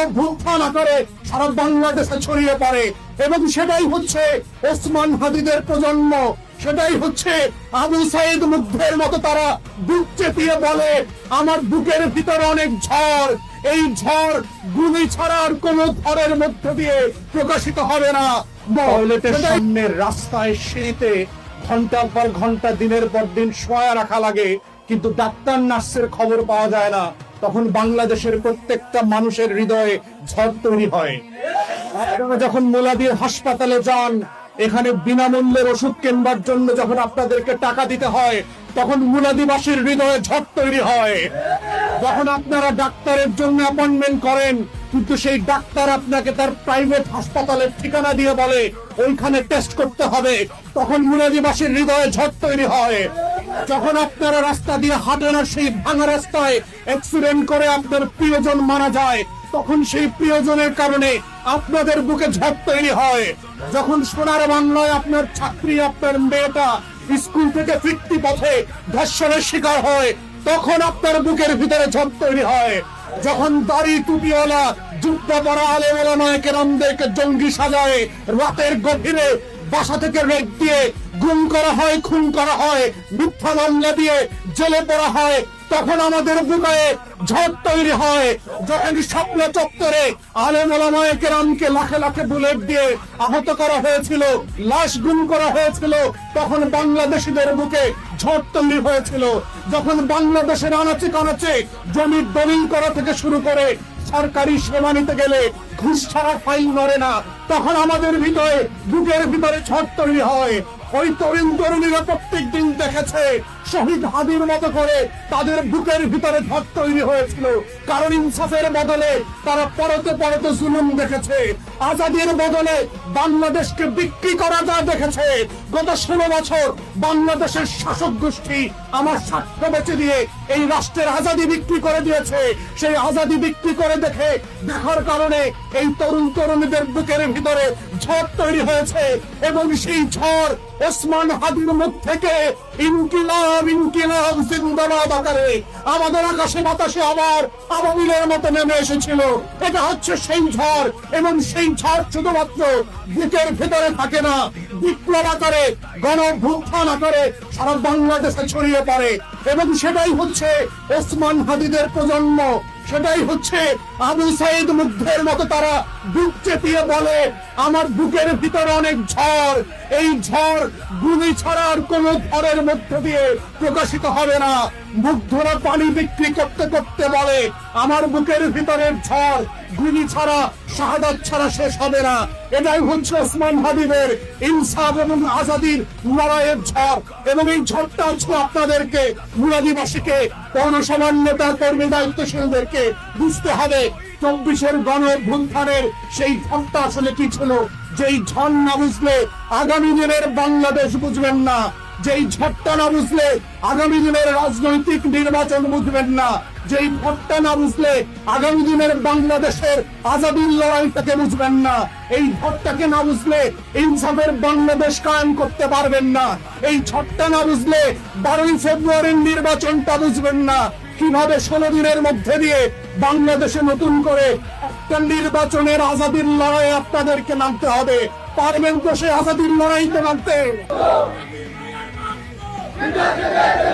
গণভুত্থান আকারে সারা বাংলাদেশে ছড়িয়ে পড়ে। এবং সেটাই হচ্ছে ওসমান হাদিদের প্রজন্ম। সেটাই হচ্ছে আবু সাইদ মুগ্ধের মতো তারা বুক চেপিয়ে বলে আমার বুকের ভিতরে অনেক ঝড়। এই ঝড় গুলি ছাড়ার কোন ঘরের মধ্য দিয়ে প্রকাশিত হবে না। সামনের রাস্তায় সিঁড়িতে ঘণ্টার পর ঘণ্টা দিনের পর দিন শোয়া রাখা লাগে কিন্তু ডাক্তার নার্সের খবর পাওয়া যায় না। তখন বাংলাদেশের প্রত্যেকটা মানুষের হৃদয়ে ঝড় তৈরি হয়। যখন মোলাদির হাসপাতালে যান, এখানে বিনামূল্যের ওষুধ কেনবার জন্য যখন আপনাদেরকে টাকা দিতে হয়, তখন মুলাদিবাসীর হৃদয়ে ঝড় তৈরি হয়। যখন আপনারা ডাক্তারের জন্য অ্যাপয়েন্টমেন্ট করেন, কিন্তু সেই ডাক্তার আপনাকে তার প্রাইভেট হাসপাতালের ঠিকানা দিয়ে বলে, ওইখানে টেস্ট করতে হবে। তখন মুলাদিবাসীর হৃদয়ে ঝড় তৈরি হয়। যখন আপনারা রাস্তা দিয়ে হাঁটেন আর সেই ভাঙা রাস্তায় অ্যাক্সিডেন্ট করে আপনার প্রিয়জন মারা যায়, তখন সেই প্রিয়জনের কারণে আপনাদের বুকে ঝড় তৈরি হয়। যখন সোনার বাংলায় আপনার ছাত্রী, আপনার মেয়েটা স্কুল থেকে ফিরতি পথে ধর্ষণের শিকার হয়, তখন আপনার বুকের ভিতরে ঝড় তৈরি হয়। যখন দাড়ি টুপিওয়ালা, যুদ্ধ পড়া আলেমেলা নায়কেরামদেরকে জঙ্গি সাজায়, রাতের গভীরে বাসা থেকে রেড দিয়ে গুম করা হয়, খুন করা হয়, মিথ্যা মামলা দিয়ে জেলে পড়া হয়, তখন আমাদের বুকে ঝড় তৈরি হয়। যখন স্বপ্ন চত্বরে আলেমালামায় কেরামকে লাখে লাখে বুলেট দিয়ে আহত করা হয়েছিল, লাশ গুম করা হয়েছিল, তখন বাংলাদেশিদের বুকে ঝড় তৈরি হয়েছিল। যখন বাংলাদেশের আনাচে কানাচে জমির দলিল করা থেকে শুরু করে সরকারি সেবা নিতে গেলে ঘুষ ছাড়া ফাইল নড়ে না। তখন আমাদের ভিতরে, বুকের ভিতরে ছট তৈরি হয়। ওই তরুণ তরুণীরা প্রত্যেক দিন দেখেছে শহীদ হাদির মতো করে তাদের বুকের ভিতরে ঝড় তৈরি হয়েছিল। কারণ ইনসাফের বদলে তারা পরতে পরতে জুলুম দেখেছে। আজাদির বদলে বাংলাদেশকে বিক্রি করা যা দেখেছে। গত ষোলো বছর বাংলাদেশের শাসক গোষ্ঠী আমার স্বার্থ বেঁচে দিয়ে এই রাষ্ট্রের আজাদি বিক্রি করে দিয়েছে। সেই আজাদি বিক্রি করে দেখে দেখার কারণে এই তরুণ তরুণীদের বুকের ভিতরে ঝড় তৈরি হয়েছে। এবং সেই ঝড় ওসমান হাদির মুখ থেকে আকারে আমাদের আকাশে বাতাসে আবার আবাবিলের মতো নেমে এসেছিল। এটা হচ্ছে সেই ঝড়, এবং সেই ঝড় শুধুমাত্র বুকের ভেতরে থাকে না, বিপ্লব আকারে গণভুত্থান আকারে সারা বাংলাদেশে ছড়িয়ে পড়ে। এবং সেটাই হচ্ছে ওসমান হাদিদের প্রজন্ম। সেটাই হচ্ছে আবু সাইদ মুগ্ধের মতো তারা বুক চেপিয়ে বলে, আমার বুকের ভিতরে অনেক ঝড়। এই ঝড় গুলি ছাড়ার কোন ঘরের মধ্যে দিয়ে প্রকাশিত হবে না। মুগ্ধরা পানি বিক্রি করতে করতে বলে, আমার বুকের ভিতরের ঝড় গুলি ছাড়া, শাহাদাত ছাড়া শেষ হবে না। এটাই হচ্ছে ওসমান হাবিবের ইনসাফ এবং আজাদির লড়াইয়ের ঝড়। এবং এই ঝড়টা হচ্ছে আপনাদেরকে মুরাদিবাসীকে পৌরসভার নেতা কর্মী দায়িত্বশীলদেরকে বুঝতে হবে। চব্বিশের গণ অভ্যুত্থানের সেই ঝড়টা আসলে কি ছিল? যেই ঝড় না বুঝলে আগামী দিনের বাংলাদেশ বুঝবেন না। যেই ঝড়টা না বুঝলে আগামী দিনের রাজনৈতিক নির্বাচন বুঝবেন না, যেই ভোটটা না বুঝলে আগামী দিনের বাংলাদেশের আজাদির লড়াইটাকে বুঝবেন না, এই ভোটটাকে না বুঝলে ইনসাফের বাংলাদেশ কায়েম করতে পারবেন না, এই ঝড়টা না বুঝলে বারোই ফেব্রুয়ারির নির্বাচনটা বুঝবেন না, কীভাবে ষোলো দিনের মধ্যে দিয়ে বাংলাদেশে নতুন করে একটা নির্বাচনের আজাদির লড়াই আপনাদেরকে নামতে হবে, পারবেন তো সে আজাদির লড়াইতে নামতে? Kentucky Baptist!